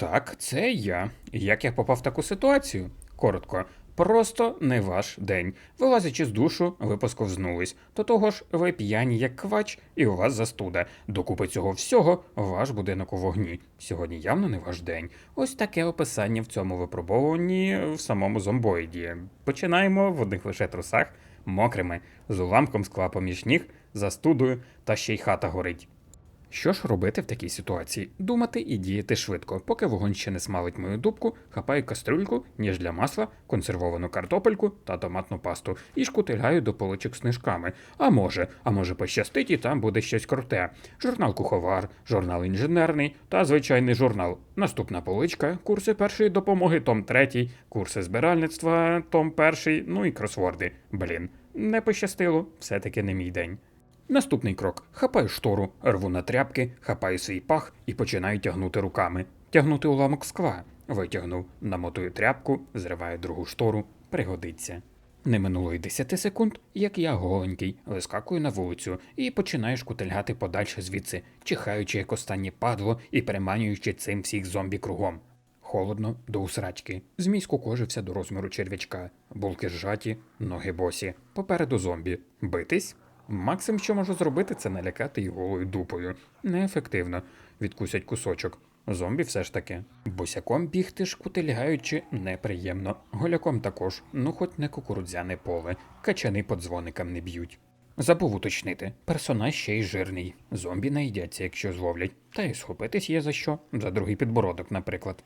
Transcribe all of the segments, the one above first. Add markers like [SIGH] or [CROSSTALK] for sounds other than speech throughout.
Так, це я. Як я попав в таку ситуацію? Коротко. Просто не ваш день. Вилазячи з душу, ви посковзнулись. До того ж, ви п'яні як квач, і у вас застуда. Докупи цього всього, ваш будинок у вогні. Сьогодні явно не ваш день. Ось таке описання в цьому випробовуванні в самому зомбоїді. Починаємо в одних лише трусах, мокрими, з уламком скла поміж ніг, застудою, та ще й хата горить. Що ж робити в такій ситуації? Думати і діяти швидко. Поки вогонь ще не смалить мою дубку, хапаю кастрюльку, ніж для масла, консервовану картопельку та томатну пасту і шкутильгаю до поличок з. А може, а може пощастить і там буде щось круте. Журнал куховар, журнал інженерний та звичайний журнал. Наступна поличка, курси першої допомоги, том третій, курси збиральництва, том перший, ну і кросворди. Блін, не пощастило, все-таки не мій день. Наступний крок: хапаю штору, рву на тряпки, хапаю свій пах і починаю тягнути руками. Тягнути уламок скла. Витягнув, намотую тряпку, зриваю другу штору, пригодиться. Не минуло й 10 секунд, як я голенький, вискакую на вулицю і починаю шкутильгати подальше звідси, чихаючи як останнє падло і переманюючи цим всіх зомбі кругом. Холодно до усрачки. Змій скукожився до розміру черв'ячка. Булки зжаті, ноги босі. Попереду зомбі. Битись? Максим, що можу зробити, це налякати їх голою дупою. Неефективно. Відкусять кусочок. Зомбі все ж таки. Босяком бігти шкутильгаючи неприємно. Голяком також, ну хоч не кукурудзяне поле. Качани по дзвоникам не б'ють. Забув уточнити, персонаж ще й жирний. Зомбі не якщо зловлять. Та й схопитись є за що. За другий підбородок, наприклад.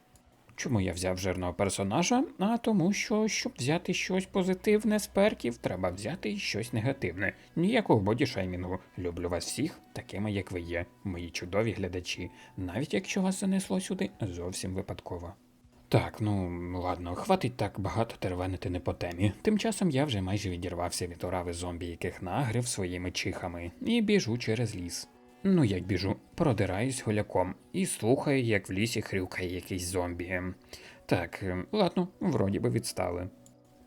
Чому я взяв жирного персонажа? А тому, що щоб взяти щось позитивне з перків, треба взяти щось негативне. Ніякого бодішеймінгу. Люблю вас всіх, такими як ви є, мої чудові глядачі, навіть якщо вас занесло сюди зовсім випадково. Так, ну ладно, хватить так багато тервенити не по темі. Тим часом я вже майже відірвався від орави зомбі, яких нагрив своїми чихами, і біжу через ліс. Ну, як біжу, продираюсь голяком і слухаю, як в лісі хрюкає якийсь зомбі. Так, ем, ладно, вроді би відстали.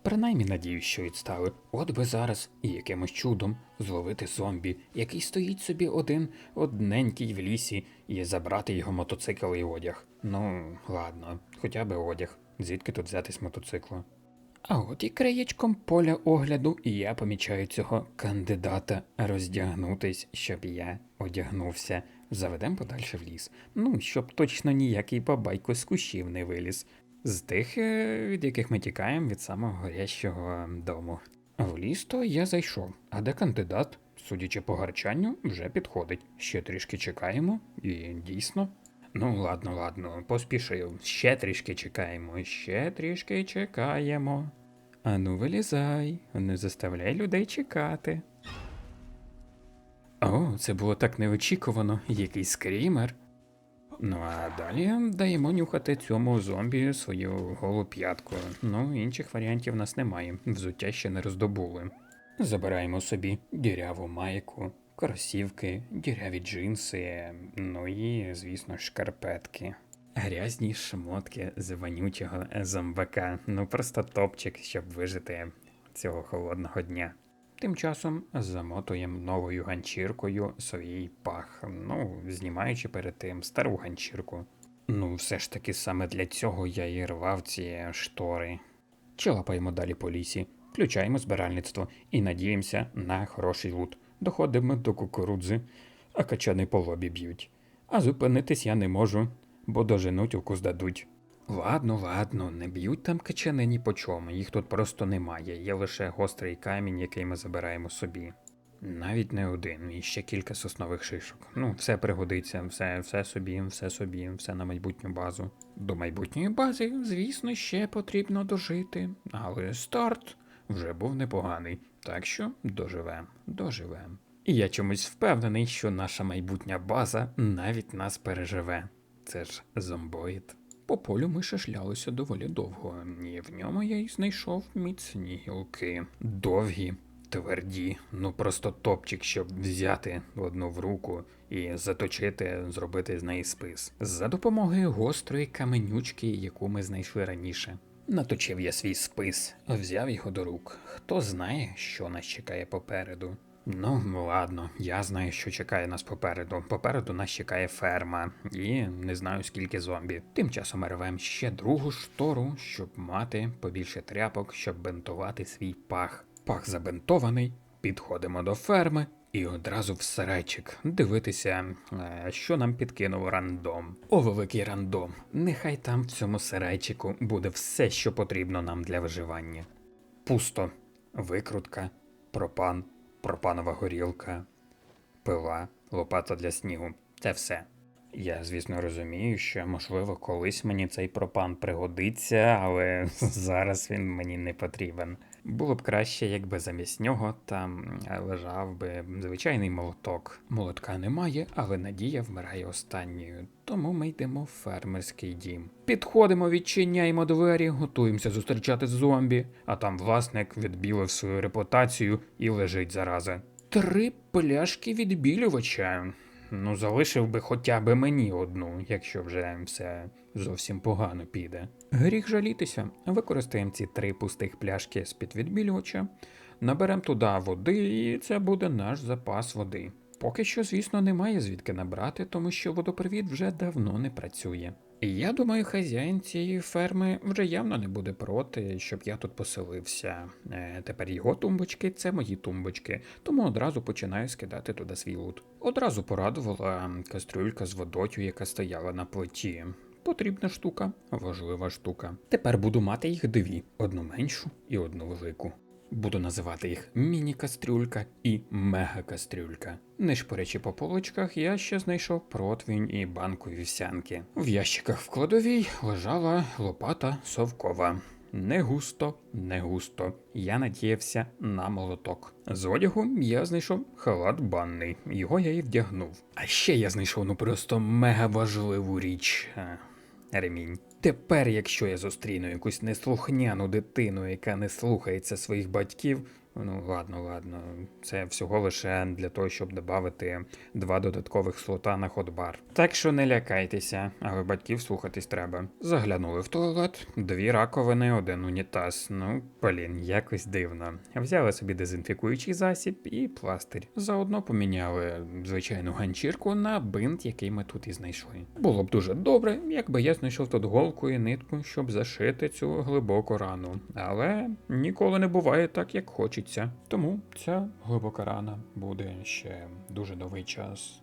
Принаймні надіюсь, що відстали. От би зараз і якимось чудом зловити зомбі, який стоїть собі один одненький в лісі, і забрати його мотоцикл і одяг. Ну, ладно, хоча би одяг. Звідки тут взятись мотоциклу? А от і краєчком поля огляду я помічаю цього кандидата роздягнутись, щоб я одягнувся. Заведем подальше в ліс. Ну, щоб точно ніякий бабайко з кущів не виліз. З тих, е, від яких ми тікаємо від самого горящого дому. В ліс то я зайшов, а де кандидат, судячи по гарчанню, вже підходить. Ще трішки чекаємо, і дійсно. Ну, ладно, ладно, поспішив. Ще трішки чекаємо, ще трішки чекаємо. Ану, вилізай, не заставляй людей чекати. О, це було так неочікувано, який скрімер. Ну а далі даємо нюхати цьому зомбі свою голу п'ятку. Ну, інших варіантів в нас немає, взуття ще не роздобули. Забираємо собі діряву майку, кросівки, діряві джинси, ну і, звісно, шкарпетки. Грязні шмотки з вонючого зомбака. Ну просто топчик, щоб вижити цього холодного дня. Тим часом замотуємо новою ганчіркою свій пах, ну, знімаючи перед тим стару ганчірку. Ну, все ж таки саме для цього я і рвав ці штори. Чалапаємо далі по лісі, включаємо збиральництво і надіємося на хороший лут. Доходимо до кукурудзи, а качани по лобі б'ють. А зупинитись я не можу, бо доженуть укус дадуть. Ладно, ладно, не б'ють там качани ні по чому, їх тут просто немає, є лише гострий камінь, який ми забираємо собі. Навіть не один, і ще кілька соснових шишок. Ну, все пригодиться, все, все собі, все собі, все на майбутню базу. До майбутньої бази, звісно, ще потрібно дожити, але старт вже був непоганий, так що доживем, доживем. І я чомусь впевнений, що наша майбутня база навіть нас переживе. Це ж зомбоїд. По полю ми шашлялися доволі довго, і в ньому я й знайшов міцні гілки. Довгі, тверді, ну просто топчик, щоб взяти одну в руку і заточити, зробити з неї спис. За допомогою гострої каменючки, яку ми знайшли раніше. Наточив я свій спис, взяв його до рук. Хто знає, що нас чекає попереду. Ну, ладно, я знаю, що чекає нас попереду. Попереду нас чекає ферма, і не знаю скільки зомбі. Тим часом ми рвем ще другу штору, щоб мати побільше тряпок, щоб бентувати свій пах. Пах забинтований, підходимо до ферми. І одразу в сарайчик дивитися, е, що нам підкинув рандом. О, великий рандом. Нехай там в цьому сарайчику буде все, що потрібно нам для виживання. Пусто. Викрутка, пропан, пропанова горілка, пила, лопата для снігу. Це все. Я, звісно, розумію, що можливо колись мені цей пропан пригодиться, але [LAUGHS] зараз він мені не потрібен. Було б краще, якби замість нього там е, лежав би звичайний молоток. Молотка немає, але надія вмирає останньою. Тому ми йдемо в фермерський дім. Підходимо, відчиняємо двері, готуємося зустрічати зомбі, а там власник відбілив свою репутацію і лежить зараза. Три пляшки відбілювача. Ну, залишив би хоча б мені одну, якщо вже все зовсім погано піде. Гріх жалітися. Використаємо ці три пустих пляшки з-під відбілювача, наберемо туди води, і це буде наш запас води. Поки що, звісно, немає звідки набрати, тому що водопровід вже давно не працює. І я думаю, хазяїн цієї ферми вже явно не буде проти, щоб я тут поселився. Е, тепер його тумбочки це мої тумбочки, тому одразу починаю скидати туди свій лут. Одразу порадувала кастрюлька з водою, яка стояла на плиті. Потрібна штука, важлива штука. Тепер буду мати їх дві: одну меншу і одну велику. Буду називати їх міні-кастрюлька і мега-кастрюлька. Не шпорячи по полочках, я ще знайшов протвінь і банку вівсянки. В ящиках в кладовій лежала лопата совкова. Не густо, не густо. Я надіявся на молоток. З одягу я знайшов халат банний, його я і вдягнув. А ще я знайшов ну просто мега важливу річ. Ремінь. Тепер, якщо я зустріну якусь неслухняну дитину, яка не слухається своїх батьків, ну ладно, ладно, це всього лише для того, щоб додати два додаткових слота на ходбар. Так що не лякайтеся, але батьків слухатись треба. Заглянули в туалет, дві раковини, один унітаз. Ну, блін, якось дивно. Взяли собі дезінфікуючий засіб і пластир. Заодно поміняли звичайну ганчірку на бинт, який ми тут і знайшли. Було б дуже добре, якби я знайшов тут голку і нитку, щоб зашити цю глибоку рану. Але ніколи не буває так, як хочеться. Тому ця глибока рана буде ще дуже довгий час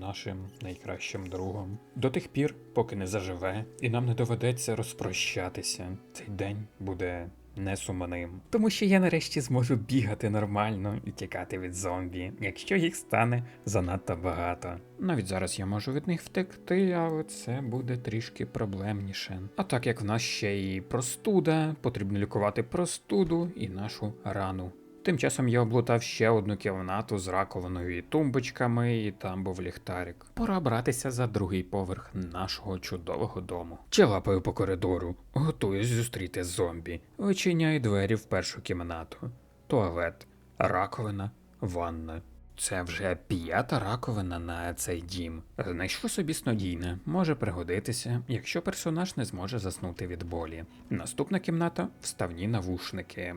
нашим найкращим другом. До тих пір, поки не заживе, і нам не доведеться розпрощатися. Цей день буде не сумним. Тому що я нарешті зможу бігати нормально і тікати від зомбі, якщо їх стане занадто багато. Навіть зараз я можу від них втекти, але це буде трішки проблемніше. А так як в нас ще і простуда, потрібно лікувати простуду і нашу рану. Тим часом я облутав ще одну кімнату з раковиною і тумбочками, і там був ліхтарик. Пора братися за другий поверх нашого чудового дому. Челапаю по коридору, готуюсь зустріти зомбі. Вичиняю двері в першу кімнату. Туалет, раковина, ванна. Це вже п'ята раковина на цей дім. Знайшов собі снодійне, може пригодитися, якщо персонаж не зможе заснути від болі. Наступна кімната вставні навушники.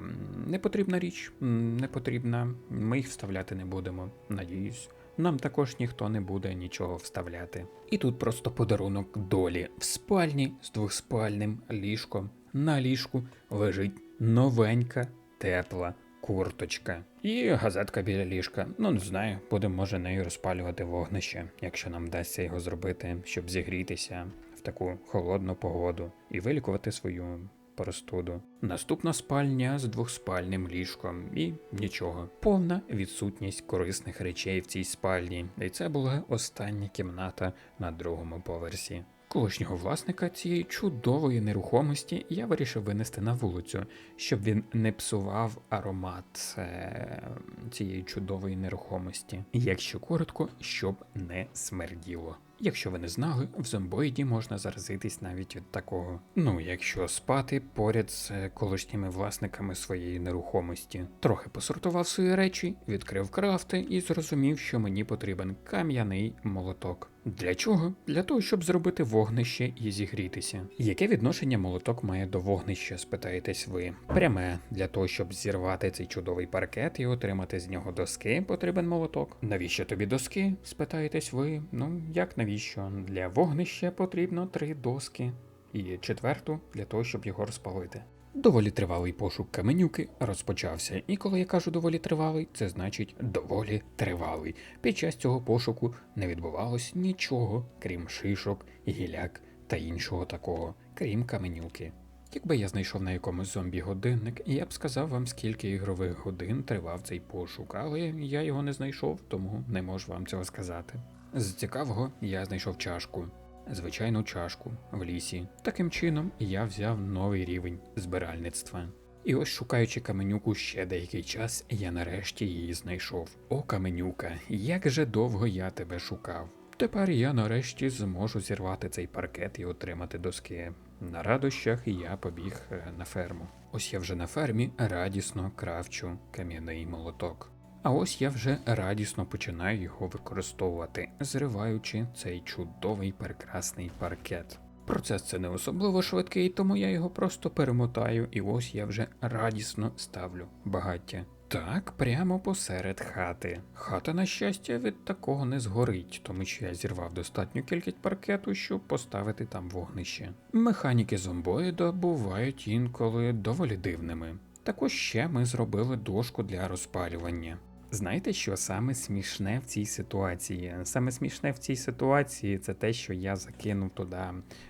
Непотрібна річ, не потрібна. Ми їх вставляти не будемо. Надіюсь. Нам також ніхто не буде нічого вставляти. І тут просто подарунок долі. В спальні з двохспальним ліжком. На ліжку лежить новенька, тепла курточка. І газетка біля ліжка. Ну, не знаю, будемо може нею розпалювати вогнище, якщо нам вдасться його зробити, щоб зігрітися в таку холодну погоду і вилікувати свою простуду. Наступна спальня з двохспальним ліжком і нічого. Повна відсутність корисних речей в цій спальні. І це була остання кімната на другому поверсі. Колишнього власника цієї чудової нерухомості я вирішив винести на вулицю, щоб він не псував аромат е, цієї чудової нерухомості. Якщо коротко, щоб не смерділо. Якщо ви не знали, в зомбоїді можна заразитись навіть від такого. Ну, якщо спати поряд з е, колишніми власниками своєї нерухомості. Трохи посортував свої речі, відкрив крафти і зрозумів, що мені потрібен кам'яний молоток. Для чого? Для того, щоб зробити вогнище і зігрітися. Яке відношення молоток має до вогнища, спитаєтесь ви? Пряме для того, щоб зірвати цей чудовий паркет і отримати з нього доски, потрібен молоток. Навіщо тобі доски? спитаєтесь ви. Ну як навіщо? Для вогнища потрібно три доски. І четверту для того, щоб його розпалити. Доволі тривалий пошук каменюки розпочався, і коли я кажу доволі тривалий, це значить доволі тривалий. Під час цього пошуку не відбувалось нічого, крім шишок, гіляк та іншого такого, крім каменюки. Якби я знайшов на якомусь зомбі годинник, я б сказав вам, скільки ігрових годин тривав цей пошук, але я його не знайшов, тому не можу вам цього сказати. З цікавого я знайшов чашку. Звичайну чашку в лісі. Таким чином я взяв новий рівень збиральництва. І ось шукаючи каменюку ще деякий час, я нарешті її знайшов. О, каменюка, як же довго я тебе шукав. Тепер я нарешті зможу зірвати цей паркет і отримати доски. На радощах я побіг е, на ферму. Ось я вже на фермі радісно кравчу кам'яний молоток. А ось я вже радісно починаю його використовувати, зриваючи цей чудовий прекрасний паркет. Процес це не особливо швидкий, тому я його просто перемотаю, і ось я вже радісно ставлю багаття. Так, прямо посеред хати. Хата, на щастя, від такого не згорить, тому що я зірвав достатню кількість паркету, щоб поставити там вогнище. Механіки зомбоїда бувають інколи доволі дивними. Також ще ми зробили дошку для розпалювання. Знаєте, що саме смішне в цій ситуації? Саме смішне в цій ситуації це те, що я закинув туди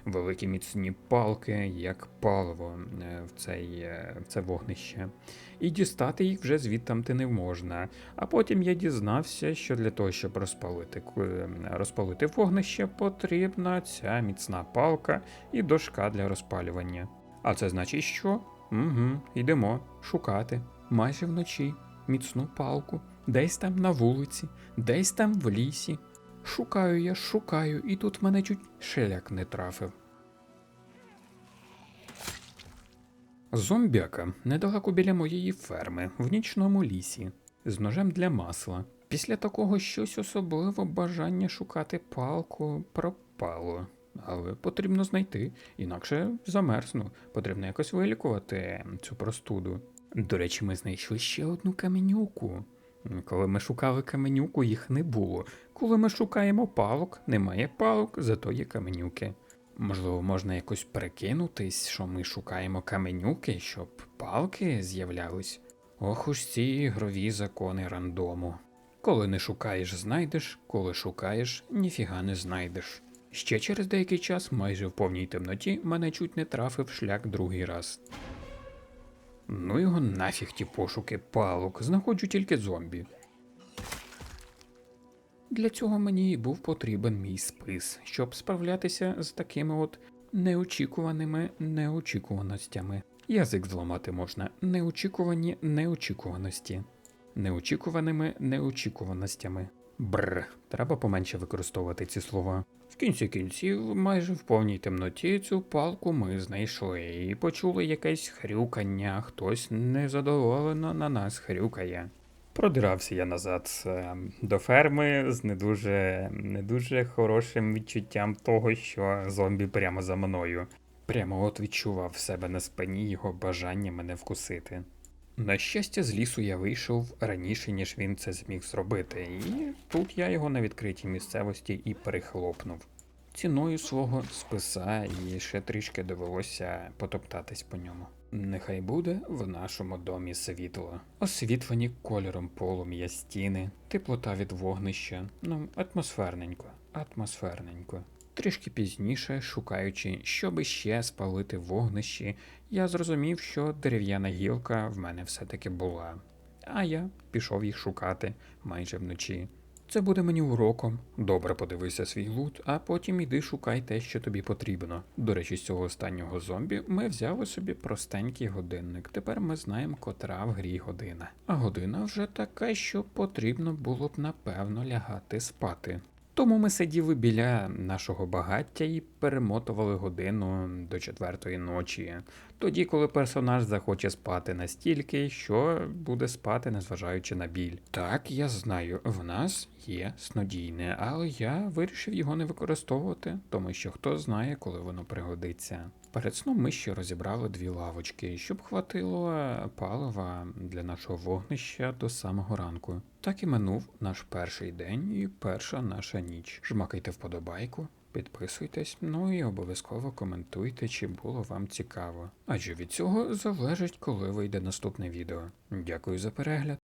великі міцні палки, як паливо е, в, цей, е, в це вогнище. І дістати їх вже звідти не можна. А потім я дізнався, що для того, щоб розпалити, розпалити вогнище, потрібна ця міцна палка і дошка для розпалювання. А це значить, що? Угу, йдемо шукати майже вночі міцну палку, десь там на вулиці, десь там в лісі. Шукаю я, шукаю, і тут мене чуть шеляк не трафив. Зомбяка недалеко біля моєї ферми, в нічному лісі, з ножем для масла. Після такого щось особливо бажання шукати палку пропало. Але потрібно знайти, інакше замерзну. Потрібно якось вилікувати цю простуду. До речі, ми знайшли ще одну каменюку. Коли ми шукали каменюку, їх не було. Коли ми шукаємо палок, немає палок, зато є каменюки. Можливо, можна якось перекинутись, що ми шукаємо каменюки, щоб палки з'являлись. Ох уж ці ігрові закони рандому. Коли не шукаєш, знайдеш, коли шукаєш, ніфіга не знайдеш. Ще через деякий час, майже в повній темноті, мене чуть не трафив шлях другий раз. Ну його нафіг ті пошуки палок, знаходжу тільки зомбі. Для цього мені і був потрібен мій спис, щоб справлятися з такими от неочікуваними неочікуваностями. Язик зламати можна неочікувані неочікуваності, неочікуваними неочікуваностями. Бр, треба поменше використовувати ці слова. В кінці кінців, майже в повній темноті, цю палку ми знайшли і почули якесь хрюкання, хтось незадоволено на нас хрюкає. Продирався я назад е, до ферми з не дуже, не дуже хорошим відчуттям того, що зомбі прямо за мною. Прямо от відчував себе на спині його бажання мене вкусити. На щастя, з лісу я вийшов раніше, ніж він це зміг зробити, і тут я його на відкритій місцевості і перехлопнув. Ціною свого списа і ще трішки довелося потоптатись по ньому. Нехай буде в нашому домі світло, освітлені кольором полум'я стіни, теплота від вогнища, ну, атмосферненько, атмосферненько. Трішки пізніше, шукаючи, щоби ще спалити вогнище, я зрозумів, що дерев'яна гілка в мене все-таки була. А я пішов їх шукати майже вночі. Це буде мені уроком. Добре подивися свій лут, а потім іди шукай те, що тобі потрібно. До речі, з цього останнього зомбі ми взяли собі простенький годинник. Тепер ми знаємо, котра в грі година. А година вже така, що потрібно було б напевно лягати спати. Тому ми сиділи біля нашого багаття і перемотували годину до четвертої ночі. Тоді, коли персонаж захоче спати настільки, що буде спати, незважаючи на біль. Так, я знаю, в нас є снодійне, але я вирішив його не використовувати, тому що хто знає, коли воно пригодиться. Перед сном ми ще розібрали дві лавочки, щоб хватило палива для нашого вогнища до самого ранку. Так і минув наш перший день і перша наша ніч. Жмакайте вподобайку, підписуйтесь, ну і обов'язково коментуйте, чи було вам цікаво. Адже від цього залежить, коли вийде наступне відео. Дякую за перегляд.